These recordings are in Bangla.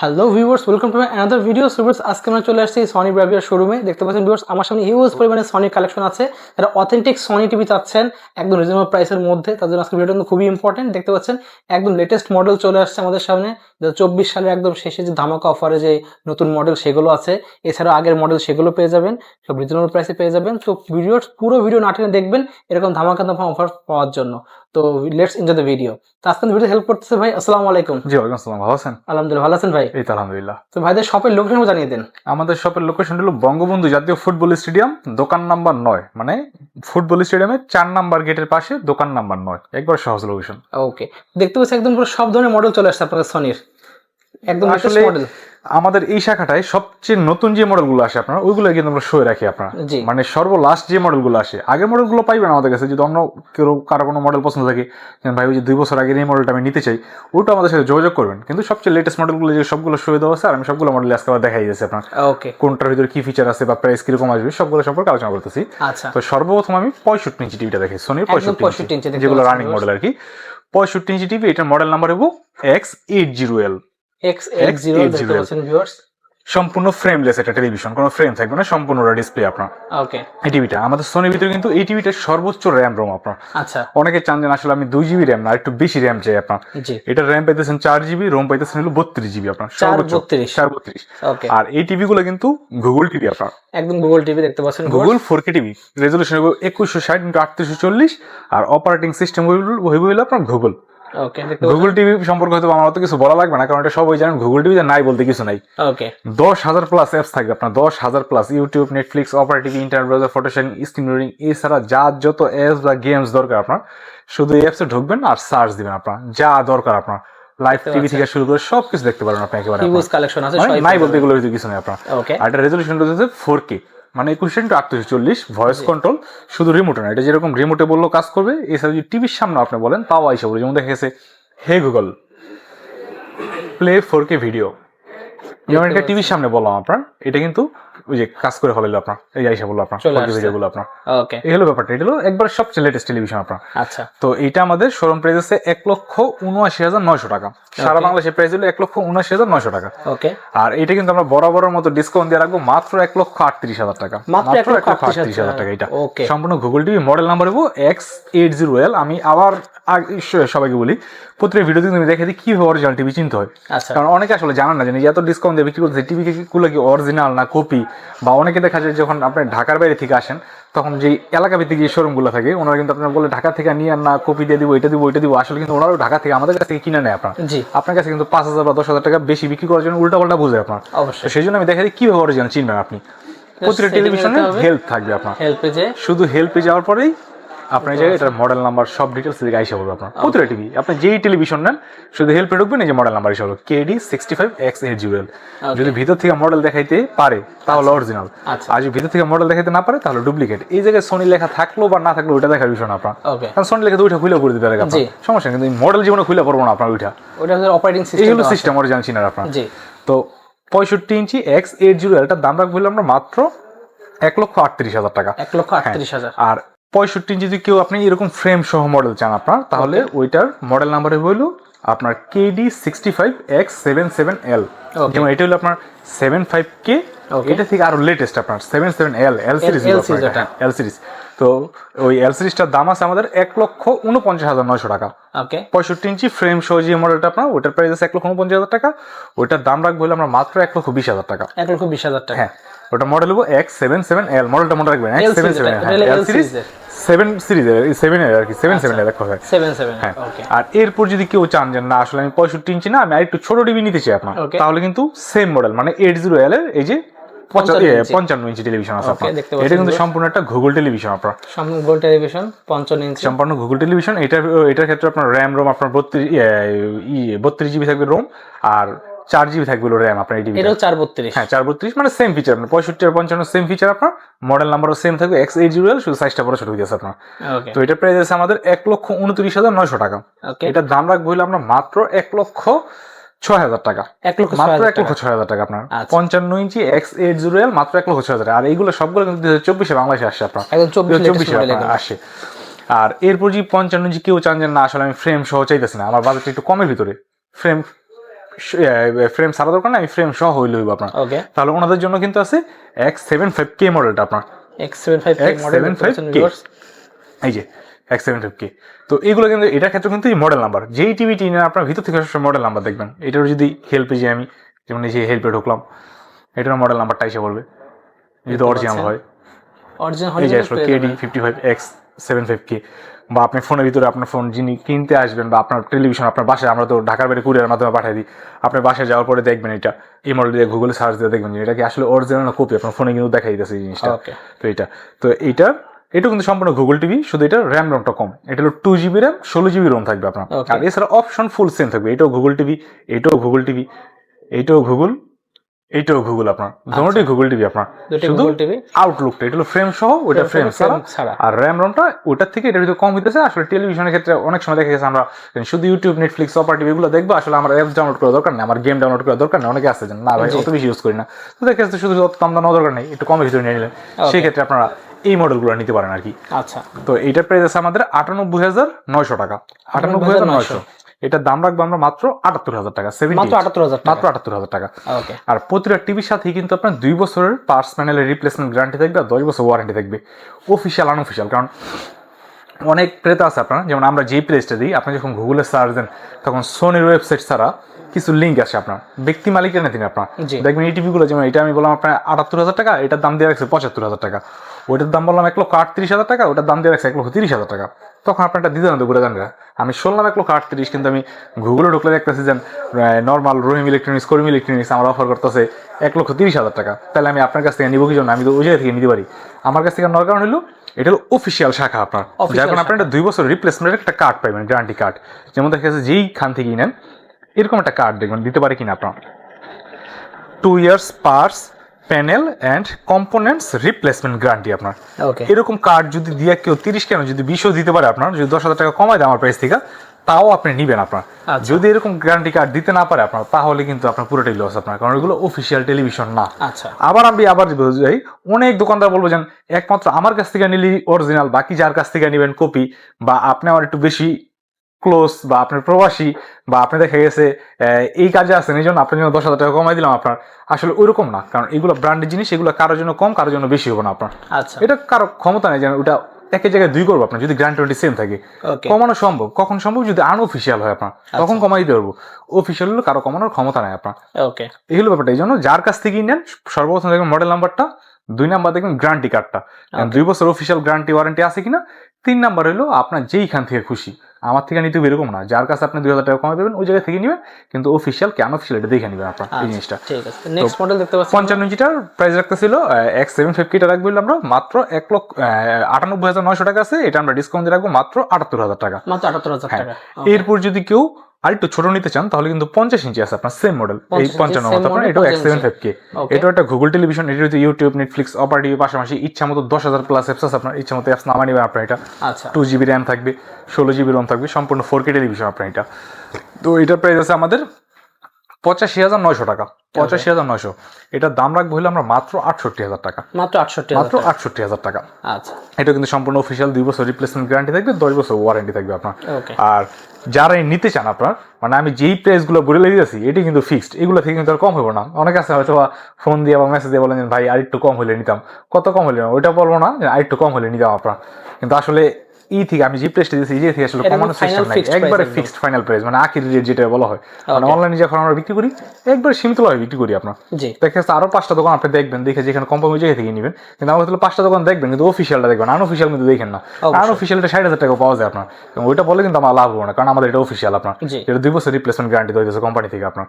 Hello viewers welcome to my another video viewers আজকে আমরা চলে আসছি সনি ব্রাভিয়ার শোরুমে দেখতে পাচ্ছেন ভিউয়ার্স আমার সামনে হিউজ পরিমাণে সনির কালেকশন আছে। যারা অথেন্টিক সনি টিভি চাচ্ছেন, একদম রিজনেবল প্রাইসের মধ্যে, তাদের আজকে ভিডিওটা খুবই ইম্পর্টেন্ট দেখতে পাচ্ছেন, একদম লেটেস্ট মডেল চলে আসছে আমাদের সামনে। চব্বিশ সালে একদম শেষে যে ধামাকা অফারে যে নতুন মডেল সেগুলো আছে এছাড়া আগের মডেল সেগুলো পেয়ে যাবেন সব রিজনেবল প্রাইসে পেয়ে যাবেন। তো ভিডিওর পুরো ভিডিও না টেনে দেখবেন এরকম ধামাকা ধামাকা অফার পাওয়ার জন্য। তো লেটস এনজয় দ্য ভিডিও তো আজকে ভিডিও হেল্প করতেছে ভাই আসসালামু আলাইকুম। জি ওয়ালাইকুম আসসালাম ভালো আছেন? আলহামদুলিল্লাহ ভালো আছেন ভাই? এই তো আলহামদুলিল্লাহ। তো ভাইদের শপের লোকেশন জানিয়ে দেন। আমাদের শপের লোকেশন হলো বঙ্গবন্ধু জাতীয় ফুটবল স্টেডিয়াম দোকান নাম্বার নয়। মানে ফুটবল স্টেডিয়ামের চার নাম্বার গেটের পাশে দোকান নাম্বার নয়। একবার সহজ লোকেশন ওকে দেখতে পাচ্ছি একদম পুরো সব ধরনের মডেল চলে আসছে আপনাদের সনির একদম আসলে মডেল আমাদের এই শাখাটায় সবচেয়ে নতুন যে মডেলগুলো আসে আপনার ওইগুলো কিন্তু আমরা শোয়ে রাখি আপনার। মানে সর্বলাস্ট যে মডেলগুলো আসে আগের মডেলগুলো পাইবেন আমাদের কাছে যদি অন্য কেউ কারও কোনো মডেল পছন্দ থাকে যেমন ভাই ওই যে দুই বছর আগের এই মডেলটা আমি নিতে চাই ওটা আমাদের সাথে যোগাযোগ করবেন। কিন্তু সবচেয়ে লেটেস্ট মডেলগুলো যে সবগুলো শোয়ে দেওয়া আছে আর আমি সবগুলো মডেল আজকে আবার দেখাই দিয়েছি আপনার। ওকে কোনটার ভিতরে কি ফিচার আছে বা প্রাইস কীরকম আসবে সবগুলো সম্পর্কে আলোচনা করতেছি। আচ্ছা। তো সর্বপ্রথম আমি পঁয়ষট্টি ইঞ্চি টিভিটা দেখি সোনির পঁয়ষট্টি ইঞ্চি। যেগুলো রানিং মডেল আর কি। পঁয়ষট্টি ইঞ্চি টিভি এটার মডেল নাম্বার হব X eight zero L X X zero দেখতে পাচ্ছেন ভিউয়ার্স সম্পূর্ণ ফ্রেমলেস এটা টেলিভিশন কোনো ফ্রেম থাকবে না সম্পূর্ণ ডিসপ্লে আপনার। ওকে এই টিভিটা আমাদের সোনির ভিতরে কিন্তু এই টিভিটার সর্বোচ্চ র্যাম রোম আপনার। আচ্ছা। অনেকে চান যে আসলে আমি দুই জিবি র্যাম না একটু বেশি র্যাম চাই আপনার। এটা র্যাম পাইতেছেন চার জিবি রোম পাইতেছেন হলো বত্রিশ জিবি আপনার সর্বোচ্চ। চার বত্রিশ। ওকে আর এই টিভি গুলো কিন্তু গুগল টিভি আপনার। একদম গুগল টিভি দেখতে পাচ্ছেন Google four K TV resolution একুশশো ষাট ইন্টু আটত্রিশশো চল্লিশ আর অপারেটিং সিস্টেম হইবে হইল আপনার গুগল ওকে গুগল টিভি সম্পর্কে হয়তো আমার অত কিছু বলা লাগবে না কারণ এটা সবাই জানেন গুগল টিভিতে নাই বলতে কিছু নাই। ওকে দশ হাজার প্লাস অ্যাপস থাকবে আপনার দশ হাজার plus YouTube Netflix Opera TV internet browser ফটোশন screen reading এছাড়া যা যত অ্যাপস বা গেমস দরকার আপনার শুধু এই অ্যাপসে ঢুকবেন আর সার্চ দিবেন আপনার যা দরকার আপনার। লাইভ টিভি থেকে শুরু করে সব কিছু দেখতে পারেন আপনি একেবারে কালেকশন আছে মানে নাই বলতে এগুলো কিছু নেই আপনার। আর এটা রেজলিউশন হচ্ছে ফোর কে মানে একুশ ইন্টু আটত্রিশ চল্লিশ ভয়েস কন্ট্রোল শুধু রিমোটে না এটা যেরকম রিমোটে বললেও কাজ করবে এছাড়া যদি টিভির সামনে আপনি বলেন তাও আইসা বলে যেমন দেখা গেছে hey Google play four K video যেমন এটা টিভির সামনে বললাম আপনার এটা কিন্তু ওই যে কাজ করে আপনার এই আইসা বলল আপনার। ভিডিওগুলো আপনার। ওকে। এই হলো ব্যাপারটা এটা হলো একবার সবচেয়ে লেটেস্ট টেলিভিশন আপনার। আচ্ছা। তো এইটা আমাদের শোরুম প্রাইস আছে এক লক্ষ উনআশি হাজার নয়শো টাকা। সারা. বাংলাদেশের প্রাইস হলো এক লক্ষ উনআশি হাজার নয়শো টাকা। ওকে আর এটা কিন্তু আমরা বরাবরের মতো ডিসকাউন্ট দিয়ে রাখব মাত্র এক লক্ষ আটত্রিশ হাজার টাকা। মাত্র এক লক্ষ আটত্রিশ হাজার টাকা এটা। সম্পূর্ণ গুগল টিভি মডেল নাম্বার হব এক্স এইট জিরো এল আমি আবার সবাইকে বলি প্রত্যেক ভিডিওতে তুমি দেখে দিই কীভাবে অরিজিনাল টিভি চিনতে হয়। আচ্ছা। কারণ অনেকে আসলে জানান না যে এত ডিসকাউন্ট দিয়ে বিক্রি করতে টিভি গুলো কি অরিজিনাল না কপি বা অনেকে দেখা যায় যখন আপনি ঢাকার বাইরে থেকে আসেন তখন যে এলাকা ভিত্তিক যে শোরুমগুলো থাকে ওনারা কিন্তু আপনার বলে ঢাকা থেকে নিয়ে না কপি দিয়ে দিব এটা দিব ওইটা দিব। আসলে কিন্তু ওনারাও ঢাকা থেকে আমাদের কাছ থেকে কিনে নেয় আপনার। জি। আপনার কাছে কিন্তু পাঁচ হাজার বা দশ হাজার টাকা বেশি বিক্রি করার জন্য উল্টা পাল্টা বুঝে আপনার। অবশ্যই। সেই জন্য আমি দেখা দিই কীভাবে অরিজিনাল চিনবেন আপনি। প্রতিটা টেলিভিশনে হেল্প থাকবে আপনার। হেল্প পেজে। শুধু হেল্পে যাওয়ার পরেই আপনার জায়গায় এটার মডেল নাম্বার সব ডিটেলস দিকে আইসা বলবে আপনার। প্রতিটা টিভি আপনি যেই টেলিভিশন নেন শুধু হেল্পে ঢুকবেন এই যে মডেল নাম্বার হিসাবে KD sixty five X eight zero যদি ভিতর থেকে মডেল দেখাইতে পারে তাহলে অরিজিনাল আচ্ছা। আর যদি ভিতর থেকে মডেল দেখাইতে না পারে তাহলে ডুপ্লিকেট এই জায়গায় সোনি লেখা থাকল বা না থাকল ওইটা দেখার বিষয় না আপনার। কারণ সোনি লেখা তো ওইটা খুলে করে দিতে পারে সমস্যা কিন্তু মডেল জীবনে খুলে পড়ব না আপনার ওইটা। ওটা অপারেটিং সিস্টেম হলো সিস্টেম অরিজিনাল চিনার আপনার। তো পঁয়ষট্টি ইঞ্চি এক্স এইট জিরো এটার দাম রাখব হলো আমরা মাত্র এক লক্ষ আটত্রিশ হাজার টাকা। এক লক্ষ আটত্রিশ হাজার। আর পঁয়ষট্টি ইঞ্চি যদি কেউ আপনি এরকম ফ্রেম সহ মডেল চান আপনার তাহলে ওইটার মডেল নাম্বার হইল আপনার KD sixty five X seven seven L. যেমন এটা হলো আপনার সেভেন ফাইভ কে এটা থেকে আরও লেটেস্ট আপনার seven seven L L series. L series তো ওই এল সিরিজটার দাম আছে আমাদের এক লক্ষ উনপঞ্চাশ হাজার নয়শো টাকা। ওকে পঁয়ষট্টি ইঞ্চি ফ্রেম সহ যে মডেলটা আপনার ওটার প্রাইস আছে এক লক্ষ উনপঞ্চাশ হাজার টাকা। ওইটার দাম রাখব হলো আমরা মাত্র এক লক্ষ বিশ হাজার টাকা। এক লক্ষ বিশ হাজার টাকা। হ্যাঁ। ওটা মডেল হব এক্স সেভেন সেভেন এল মডেলটা মনে রাখবেন L X seven seven L series এর। সেভেন সিরিজের সেভেন এর আর কি সেভেন সেভেন এর কথায় সেভেন সেভেন হ্যাঁ আর এরপর যদি কেউ চান যে না আসলে আমি পঁয়ষট্টি ইঞ্চি না আমি আরেকটু ছোট টিভি নিতে চাই আপনার তাহলে কিন্তু সেম মডেল মানে এইট জিরো এল এর এই যে 55 ইঞ্চি। পঞ্চান্ন ইঞ্চি টেলিভিশন আছে আপনার। এটা কিন্তু সম্পূর্ণ একটা গুগল টেলিভিশন আপনার। সম্পূর্ণ টেলিভিশন পঞ্চান্ন ইঞ্চি। সম্পূর্ণ গুগল টেলিভিশন এটা এটার ক্ষেত্রে আপনার র্যাম রোম আপনার বত্রিশ বত্রিশ জিবি থাকবে রোম আর চার জিবি থাকবে র্যাম আপনার এই টিভি এটাও চার বত্রিশ। হ্যাঁ চার বত্রিশ মানে সেম ফিচার আপনার পঁয়ষট্টি আর পঞ্চান্ন সেম ফিচার আপনার মডেল নাম্বারও সেম থাকবে এক্স এইট জিরো শুধু সাইজটা বড় ছোট হয়ে গেছে আপনার। ওকে তো এটা প্রাইস আছে আমাদের এক লক্ষ উনত্রিশ হাজার নয়শো টাকা। এটার দাম রাখব হলে আমরা মাত্র এক লক্ষ ছয় হাজার টাকা। এক লক্ষ মাত্র হাজার এক লক্ষ। ছয় হাজার টাকা আপনার। আচ্ছা। পঞ্চান্ন inch X eight zero L মাত্র এক লক্ষ ছয় হাজার টাকা। আর এইগুলো সবগুলো কিন্তু দুই হাজার চব্বিশে বাংলাদেশে আসছে আপনার। একদম চব্বিশ আসে। আর এরপর যদি পঞ্চান্ন ইঞ্চি কেউ চান যে না আসলে আমি ফ্রেম সহ চাইতেছি না আমার বাজেটটা একটু কমের ভিতরে। ফ্রেম ফ্রেম সারা দরকার না আমি ফ্রেম সহ হইলে হইব আপনার। ওকে তাহলে ওনাদের জন্য কিন্তু আছে এক্স সেভেন ফাইভ কে মডেলটা আপনার। X seven five model X75K এই যে এক্স সেভেন ফাইভ কে তো এইগুলো কিন্তু এটার ক্ষেত্রে কিন্তু এই মডেল নাম্বার যেই টিভিটি নেন আপনার ভিতর থেকে সবসময় মডেল নাম্বার দেখবেন। এটার যদি হেল্পে যে আমি যেমন এই যে হেল্পে ঢুকলাম এটার মডেল নাম্বারটা এসে বলবে। যদি অরিজিনাল হয়। অরিজিনাল এই যে KD fifty five X seven five K বা আপনি ফোনের ভিতরে আপনার ফোন যিনি কিনতে আসবেন বা আপনার টেলিভিশন আপনার বাসায় আমরা তো ঢাকার বাইরে কুরিয়ার মাধ্যমে পাঠিয়ে দিই। আপনার বাসায় যাওয়ার পরে দেখবেন এটা। এই মডেল দিয়ে গুগলে সার্চ দিয়ে দেখবেন এটা কি আসলে অরিজিনাল কপি আপনার ফোনে কিন্তু দেখাই দিতেছে এই জিনিসটা। তো এটা। তো এইটা এটা কিন্তু সম্পূর্ণ গুগল টিভি শুধু এটা র্যাম রমটা কম। এটা হলো টু জিবি র্যাম ষোলো জিবি রোম থাকবে আপনার। আর এছাড়া অপশন ফুল সেম থাকবে। এটাও গুগল টিভি এটাও গুগল টিভি এইটাও গুগল এইটাও গুগল আপনার। দুটোই গুগল টিভি আপনার। শুধু গুগল টিভি আউটলুকটা এটা হলো ফ্রেম সহ ওটা ফ্রেম ছাড়া। আর র্যাম রমটা ওটার থেকে এটা যদি কম হইতেছে। আসলে টেলিভিশনের ক্ষেত্রে অনেক সময় দেখা গেছে আমরা শুধু ইউটিউব নেটফ্লিক্স অপার টিভি এগুলো দেখব। আসলে আমার অ্যাপস ডাউনলোড করা দরকার নেই আমার গেম ডাউনলোড করা দরকার নেই। অনেকে আছে না ভাই অত বেশি ইউজ করি না। তো দেখা যাচ্ছে শুধু অত দাম দাম দরকার নেই একটু কমের ভিতরে নিয়ে নিলেন। সেই ক্ষেত্রে আপনারা এই মডেলগুলো নিতে পারেন আর কি। আচ্ছা। তো এইটার প্রাইস আছে আমাদের আটানব্বই হাজার নয়শো টাকা। আটানব্বই হাজার নয়শো। এটার দাম রাখব আমরা মাত্র আটাত্তর হাজার টাকা। মাত্র আটাত্তর হাজার মাত্র আটাত্তর হাজার টাকা। আর প্রতিটা টিভির সাথেই কিন্তু আপনার দুই বছরের পার্স প্যানেলের রিপ্লেসমেন্ট গ্যারান্টি থাকবে আর দশ বছর ওয়ারেন্টি থাকবে। অফিসিয়াল আনঅফিসিয়াল কারণ অনেক ক্রেতা আছে আপনার যেমন আমরা যেই প্লেসটা দিই আপনি যখন গুগলে সার্চ দেন তখন সোনির ওয়েবসাইট ছাড়া কিছু লিঙ্ক আসে আপনার। ব্যক্তি মালিকের না তিনি আপনার। দেখবেন এই টিভিগুলো যেমন এটা আমি বললাম আপনার আটাত্তর হাজার টাকা এটার দাম দিয়ে রাখছে পঁচাত্তর হাজার টাকা। ওইটার দাম বললাম এক লক্ষ আটত্রিশ হাজার টাকা ওটার দাম দিয়ে রাখছে এক লক্ষ তিরিশ হাজার টাকা। তখন আপনার একটা দিতে যান গা। আমি শুনলাম এক লক্ষ আটত্রিশ কিন্তু আমি গুগলে ঢুকলে দেখতেছি যে normal Rahim electronics Karim electronics আমার অফার করতেছে এক লক্ষ তিরিশ হাজার টাকা। তাহলে আমি আপনার কাছ থেকে নিবো কি জন্য? আমি তো ওই জায়গা থেকে নিতে পারি। আমার কাছ থেকে নেওয়ার কারণ হলো এটা হলো অফিসিয়াল শাখা আপনার। যার আপনার একটা দুই বছর রিপ্লেসমেন্টের একটা কার্ড পাইবেন গ্যারান্টি কার্ড যেমন দেখা যাচ্ছে যেই খান থেকেই নেন এরকম একটা কার্ড দেখবেন দিতে পারে কিনা আপনার। Two years parts panel and components replacement guarantee আপনার। ওকে এরকম কার্ড যদি দিয়ে কেউ তিরিশ কেন যদি বিশও দিতে পারে আপনার যদি দশ হাজার টাকা কমায় দেয় আমার প্রাইস থেকে তাও আপনি নিবেন আপনার। আচ্ছা। যদি এরকম গ্যারান্টি কার্ড দিতে না পারে আপনার তাহলে কিন্তু আপনার পুরোটাই লস আপনার কারণ এগুলো অফিসিয়াল টেলিভিশন না। আচ্ছা। আবার আমি আবার যাই অনেক দোকানদার বলব যেন একমাত্র আমার কাছ থেকে নিলি অরিজিনাল বাকি যার কাছ থেকে নেবেন কপি বা আপনি আমার একটু বেশি ক্লোজ বা আপনার প্রবাসী বা আপনি দেখা গেছে এই কাজে আছেন এই জন্য আপনার জন্য দশ হাজার টাকা কমাই দিলাম আপনার। আসলে ওইরকম না কারণ এগুলো ব্র্যান্ডের জিনিস এগুলো কারোর জন্য কম কারোর জন্য বেশি হবে না আপনার। আচ্ছা। এটা কারও ক্ষমতা নেই যেন ওটা একই জায়গায় দুই করব আপনার যদি গ্র্যান্ড টোয়েন্টি সেম থাকে। কমানো সম্ভব কখন সম্ভব? যদি আনঅফিসিয়াল হয় আপনার তখন কমাই দিতে পারব। অফিসিয়াল হলে কারও কমানোর ক্ষমতা নেই আপনার। ওকে এই হলো ব্যাপারটা এই জন্য যার কাছ থেকেই নেন সর্বপ্রথম দেখবেন মডেল নাম্বারটা দুই নাম্বার দেখবেন গ্যারান্টি কার্ডটা দুই বছর অফিসিয়াল গ্যারান্টি ওয়ারেন্টি আছে কিনা তিন নাম্বার হলো আপনার যেইখান থেকে খুশি। আমার থেকে নিতে হবে এরকম না। যার কাছে আপনি দুই হাজার টাকা কমে দেবেন ওই জায়গা থেকে নেবেন কিন্তু অফিসিয়াল কেন অফিসিয়াল এটা দেখে নেবেন আপনার এই জিনিসটা। ঠিক আছে। নেক্সট মডেল দেখতে পাচ্ছি পঞ্চান্ন ইঞ্চিটার প্রাইস রাখতেছিল এক সেভেন ফিফটিটা রাখব আমরা মাত্র এক লক্ষ আটানব্বই হাজার নয়শো টাকা আছে এটা আমরা ডিসকাউন্ট দিয়ে রাখব মাত্র আটাত্তর হাজার টাকা। মাত্র আটাত্তর হাজার হ্যাঁ। টাকা। এরপর যদি কেউ আরেকটু ছোট নিতে চান তাহলে কিন্তু পঞ্চাশ ইঞ্চি আছে আপনার সেম মডেল এই পঞ্চান্ন মতো আপনার এটাও X seven five K Okay. এটা একটা গুগল টেলিভিশন এটা হচ্ছে ইউটিউব নেটফ্লিক্স অপার টিভি পাশাপাশি ইচ্ছা মতো দশ হাজার প্লাস অ্যাপস আছে আপনার ইচ্ছা মতো অ্যাপস নামা নেবেন আপনার এটা। টু জিবি র্যাম থাকবে ষোলো জিবি রোম থাকবে সম্পূর্ণ ফোর কে টেলিভিশন আপনার এটা। তো এটার প্রাইস আছে আমাদের পঁচাশি হাজার নয়শো টাকা পঁচাশি হাজার নয়শো। এটার দাম রাখব হলে আমরা মাত্র আটষট্টি হাজার টাকা। মাত্র আটষট্টি হাজার মাত্র আটষট্টি হাজার টাকা। আচ্ছা। এটা কিন্তু সম্পূর্ণ অফিসিয়াল দুই বছর রিপ্লেসমেন্ট গ্যারান্টি থাকবে দশ বছর ওয়ারেন্টি থাকবে আপনার। আর যারা এই নিতে চান আপনার মানে আমি যেই প্রাইসগুলো বলে যাচ্ছি এটি কিন্তু ফিক্সড এগুলো থেকে কিন্তু আর কম হবে না। অনেকে আছে হয়তো ফোন দিয়ে বা মেসেজ দিয়ে বলেন ভাই, আরেকটু কম হলে নিতাম। কত কম হলে ওইটা বলব না যে, আরেকটু কম হলে নিতাম আপনার। কিন্তু আসলে ই থেকে আমি যে দিয়েছি যে থেকে আসলে final সিস্টেম নাই একবারে ফিক্সড ফাইনাল প্রাইস মানে আখির রেট যেটা বলা হয়। মানে অনলাইনে যখন আমরা বিক্রি করি একবারে সীমিতভাবে বিক্রি করি আপনার দেখা যাচ্ছে আরও পাঁচটা দোকান আপনি দেখবেন দেখে যেখানে কম কমে জায়গা থেকে নেবেন। কিন্তু আমার তাহলে পাঁচটা দোকান দেখবেন কিন্তু অফিসিয়ালটা দেখবেন আনঅফিসিয়াল কিন্তু দেখেন না। আনঅফিসিয়ালটা ষাট হাজার টাকা পাওয়া যায় আপনার। ওইটা বলে কিন্তু আমার লাভ হবে না কারণ আমাদের এটা অফিসিয়াল আপনার। এটা দুই বছর রিপ্লেসমেন্ট গ্যারান্টি দেওয়া হয়েছে কোম্পানি থেকে আপনার।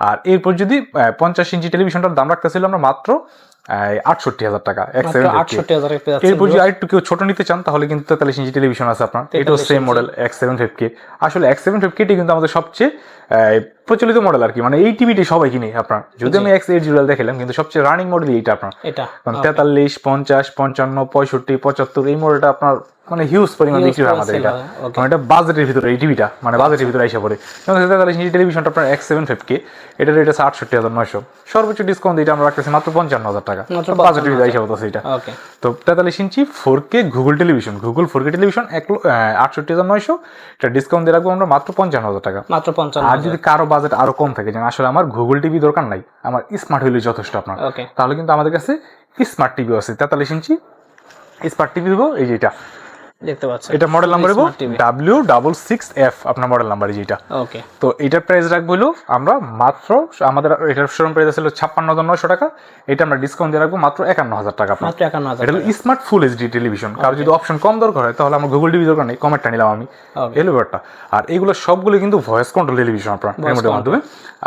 আর এরপর যদি পঞ্চাশ ইঞ্চি টেলিভিশনটার দাম রাখতেছিল আমরা মাত্র আটষট্টি হাজার টাকা আটষট্টি হাজার এরপর যদি আরেকটু কেউ ছোট নিতে চান তাহলে কিন্তু তেতাল্লিশ ইঞ্চি টেলিভিশন আছে আপনার। এটাও same model X seven five K আসলে এক্স সেভেন ফাইভ কেটি কিন্তু আমাদের সবচেয়ে আহ, প্রচলিত মডেল আর কি। মানে এই টিভিটি সবাই কিনে আপনার। যদি আমি এক্স এইট জিরো দেখালাম কিন্তু সবচেয়ে রানিং মডেল এইটা আপনার। এটা তেতাল্লিশ পঞ্চাশ পঞ্চান্ন পঁয়ষট্টি পঁচাত্তর এই মডেলটা আপনার মানে হিউজ পরিমাণ বিক্রি হয় আমাদের এটা. কারণ এটা বাজেটের ভিতরে এই টিভিটা মানে বাজেটের ভিতরে আইসা পড়ে। তেতাল্লিশ ইঞ্চি টেলিভিশনটা আপনার এক্স সেভেন ফাইভ কে এটার রেট আছে আটষট্টি হাজার নয়শো। সর্বোচ্চ ডিসকাউন্ট এটা আমরা রাখতেছি মাত্র পঞ্চান্ন হাজার টাকা। বাজেটের ভিতরে আইসা পড়তেছে এটা তো তেতাল্লিশ inch four K Google television Google four K television এক আটষট্টি হাজার নয়শো এটা ডিসকাউন্ট দিয়ে রাখব আমরা মাত্র পঞ্চান্ন হাজার টাকা। মাত্র পঞ্চান্ন আর যদি কারও বাজেট আরও কম থাকে। যেন আসলে আমার গুগল টিভি দরকার নাই আমার স্মার্ট হইলে যথেষ্ট আপনার। তাহলে কিন্তু আমাদের কাছে স্মার্ট টিভি আছে। তেতাল্লিশ ইঞ্চি স্মার্ট টিভি দেবো এই যে এটা। দেখতে পাচ্ছেন। এটা মডেল নাম্বার দেবো Smart TV W double six F আপনার মডেল নাম্বার যেটা। ওকে তো এটার প্রাইস রাখব হলো আমরা মাত্র আমাদের এটার শোরুম প্রাইস ছিল ছাপ্পান্ন হাজার নয়শো টাকা। এটা আমরা ডিসকাউন্ট দিয়ে রাখব মাত্র একান্ন হাজার টাকা মাত্র একান্ন হাজার এটা স্মার্ট ফুল এইচডি টেলিভিশন কারও যদি অপশন কম দরকার হয় তাহলে আমরা গুগল টিভি দরকার নেই কমেন্টটা নিলাম আমি. এলো ব্যাপারটা। আর এগুলো সবগুলো কিন্তু ভয়েস কন্ট্রোল টেলিভিশন আপনার রিমোটের মাধ্যমে।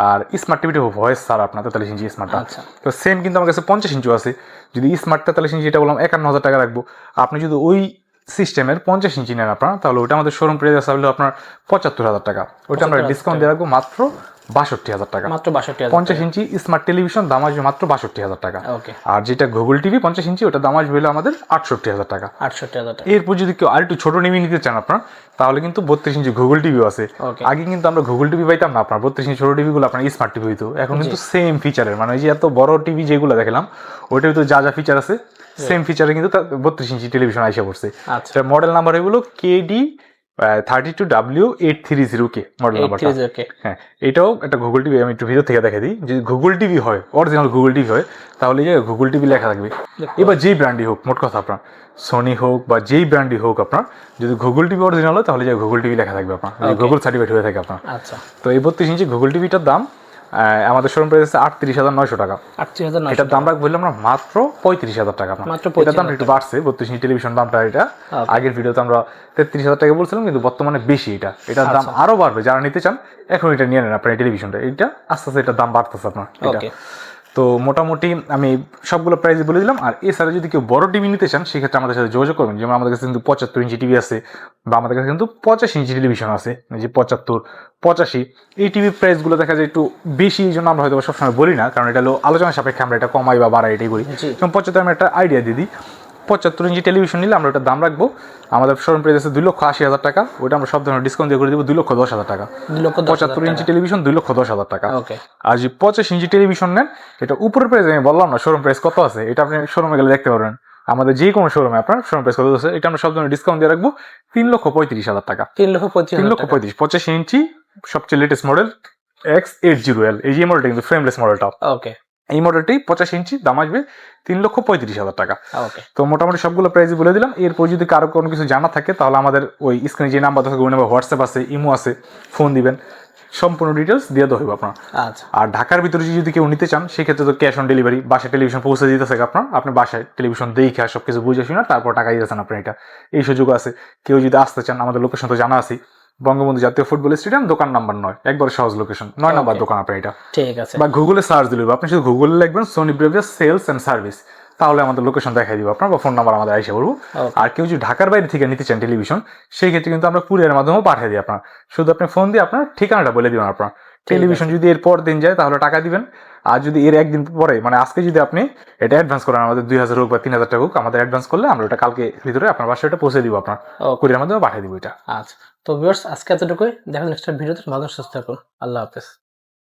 আর স্মার্ট টিভিটা ভয়েস ছাড়া আপনার তেতাল্লিশ ইঞ্চি স্মার্টটা আচ্ছা। তো সেম কিন্তু আমার কাছে পঞ্চাশ ইঞ্চি আছে। যদি স্মার্ট তেতাল্লিশ ইঞ্চি এটা বললাম একান্ন হাজার টাকা রাখব। আপনি যদি ওই সিস্টেমের পঞ্চাশ ইঞ্চি নেন আপনার, তাহলে ওটা আমাদের শোরুম প্রাইস আসলে আপনার পঁচাত্তর হাজার টাকা। ওটা আমরা ডিসকাউন্ট দিয়ে রাখব মাত্র বাষট্টি হাজার টাকা। মাত্র বাষট্টি পঞ্চাশ ইঞ্চি স্মার্ট টেলিভিশন দাম আসবে মাত্র বাষট্টি হাজার টাকা। আর যেটা গুগল টিভি পঞ্চাশ ইঞ্চি ওটা দাম আসবে আমাদের আটষট্টি হাজার টাকা। আটষট্টি হাজার টাকা। এরপর যদি কেউ ছোট টিভি নিতে চান আপনার তাহলে কিন্তু বত্রিশ ইঞ্চি গুগল টিভিও আছে। আগে কিন্তু আমরা গুগল টিভি পাইতাম না আপনার বত্রিশ ইঞ্চি ছোট টিভিগুলো আপনার স্মার্ট টিভি হইতো। এখন কিন্তু সেম ফিচারের মানে যে এত বড় টিভি যেগুলো দেখলাম ওইটার ভিতরে যা যা ফিচার আছে সেম ফিচারে কিন্তু বত্রিশ ইঞ্চি টেলিভিশন আইসা পড়ছে। আচ্ছা। মডেল নাম্বার হলো KD thirty two W eight three zero K model নাম্বারটা হ্যাঁ এটাও একটা গুগল টিভি আমি একটু ভিডিও থেকে দেখে দিই। যদি গুগল টিভি হয় অরিজিনাল গুগল টিভি হয় তাহলে যে গুগল টিভি লেখা থাকবে। এবার যেই ব্র্যান্ডই হোক মোট কথা আপনার সোনি হোক বা যেই ব্র্যান্ডই হোক আপনার যদি গুগল টিভি অরিজিনাল হয় তাহলে যে গুগল টিভি লেখা থাকবে আপনার। গুগল সার্টিফিকেট হয়ে থাকে আপনার। আচ্ছা। তো এই বত্রিশ ইঞ্চি গুগল টিভিটার দাম আমাদের শোরুম প্রাইস আছে আটত্রিশ হাজার নয়শো টাকা। আটত্রিশ হাজার নয়শো এটার দাম রাখব বললাম আমরা মাত্র পঁয়ত্রিশ হাজার টাকা মাত্র এটার দাম একটু বাড়ছে বত্রিশ ইঞ্চি টেলিভিশন দামটা এটা। আগের ভিডিওতে আমরা তেত্রিশ হাজার টাকা বলছিলাম কিন্তু বর্তমানে বেশি এটা। এটার দাম আরও আরও বাড়বে যারা নিতে চান এখন এটা নিয়ে নেন আপনার টেলিভিশনটা। এটা আস্তে আস্তে এটার দাম বাড়তেছে আপনার এটা। ওকে তো মোটামুটি আমি সবগুলো প্রাইস বলে দিলাম। আর এছাড়া যদি কেউ বড় টিভি নিতে চান সেক্ষেত্রে আমাদের সাথে যোগাযোগ করবেন। যেমন আমাদের কাছে কিন্তু পঁচাত্তর ইঞ্চি টিভি আছে বা আমাদের কাছে কিন্তু পঁচাশি ইঞ্চি টেলিভিশন আছে এই যে পঁচাত্তর পঁচাশি। এই টিভি প্রাইসগুলো দেখা যায় একটু বেশি এই জন্য আমরা হয়তো সবসময় বলি না কারণ এটা হলো আলোচনা সাপেক্ষে আমরা এটা কমাই বা বাড়াই এটাই করি। যেমন পঁচাত্তর আমি একটা আইডিয়া দিয়ে দিই। পঁচাত্তর ইঞ্চি টেলিভিশন নিলে আমরা ওটার দাম রাখব। আমাদের শোরুম প্রাইস আছে দুই লক্ষ আশি হাজার টাকা। ওটা আমরা সব ধরনের ডিসকাউন্ট দিয়ে করে দিব দুই লক্ষ দশ হাজার টাকা। পঁচাত্তর ইঞ্চি টেলিভিশন দুই লক্ষ দশ হাজার টাকা। আর যে পঁচাশ ইঞ্চি টেলিভিশন নেন এটা উপরের প্রাইস আমি বললাম না শোরুম প্রাইস কত আছে? এটা আপনি শোরুমে গেলে দেখতে পারবেন। আমাদের যে কোনো শোরুমে আপনার শোরুম প্রাইস কত আছে? এটা আমরা সব ধরনের ডিসকাউন্ট দিয়ে রাখব। তিন লক্ষ পঁয়ত্রিশ হাজার টাকা। তিন লক্ষ পঁচিশ তিন লক্ষ পঁয়ত্রিশ পঁচাশি ইঞ্চি সবচেয়ে latest model X eight zero L এই যে মডেলটা কিন্তু ফ্রেমলেস মডেলটা ওকে এই মডেলটি পঁচাশি ইঞ্চি দাম আসবে তিন লক্ষ পঁয়ত্রিশ হাজার টাকা। তো মোটামুটি সবগুলো প্রাইস বলে দিলাম। এরপর যদি কারও কোনো কিছু জানা থাকে তাহলে আমাদের ওই স্ক্রিনে যে নাম্বার থাকে নাম্বার হোয়াটসঅ্যাপ আছে ইমো আছে ফোন দিবেন। সম্পূর্ণ ডিটেলস দিয়ে দেওয়া হবে আপনার। আচ্ছা। আর ঢাকার ভিতরে যদি কেউ নিতে চান সেক্ষেত্রে তো ক্যাশ অন ডেলিভারি বাসায় টেলিভিশন পৌঁছে দিতেছে আপনার। আপনি বাসায় টেলিভিশন দেখে সব কিছু বুঝে শুনে তারপর টাকা দিতেছেন আপনি এটা। এই সুযোগ আছে। কেউ যদি আসতে চান আমাদের লোকেশন তো জানা আছে বঙ্গবন্ধু জাতীয় ফুটবল স্টেডিয়াম দোকান নাম্বার নয়। একবার সহজ লোকেশন নয় নাম্বার দোকান আপনার এটা। ঠিক আছে। বা গুগলে সার্চ দিলে আপনি শুধু গুগলে লিখবেন সোনি ব্রেভিয়ার সেলস এন্ড সার্ভিস তাহলে আমাদের লোকেশন দেখাই দিব আপনার বা ফোন নাম্বার আমাদের আইসে বলব। আর কেউ যদি ঢাকার বাইরে থেকে নিতে চান টেলিভিশন সেই ক্ষেত্রে কিন্তু আমরা কুরিয়ারের মাধ্যমেও পাঠিয়ে দিই আপনার। শুধু আপনি ফোন দিয়ে আপনার ঠিকানাটা বলে দিবেন আপনার। টেলিভিশন যদি এর পর দিন যায় তাহলে টাকা দিবেন। আর যদি এর একদিন পরে মানে আজকে যদি আপনি এটা অ্যাডভান্স করেন আমাদের দুই হাজার হোক বা তিন হাজার টাকা হোক আমাদের অ্যাডভান্স করলে আমরা ওটা কালকে ভিতরে আপনার বাসায় ওটা পৌঁছে দিব আপনার কুড়ির কুরিয়ার মাধ্যমে পাঠিয়ে দিব এটা। আচ্ছা। তো ভিউয়ার্স আজকে এতটুকুই। দেখা নেক্সট ভিডিওতে। ভালো সুস্থ থাকুন। আল্লাহ হাফেজ।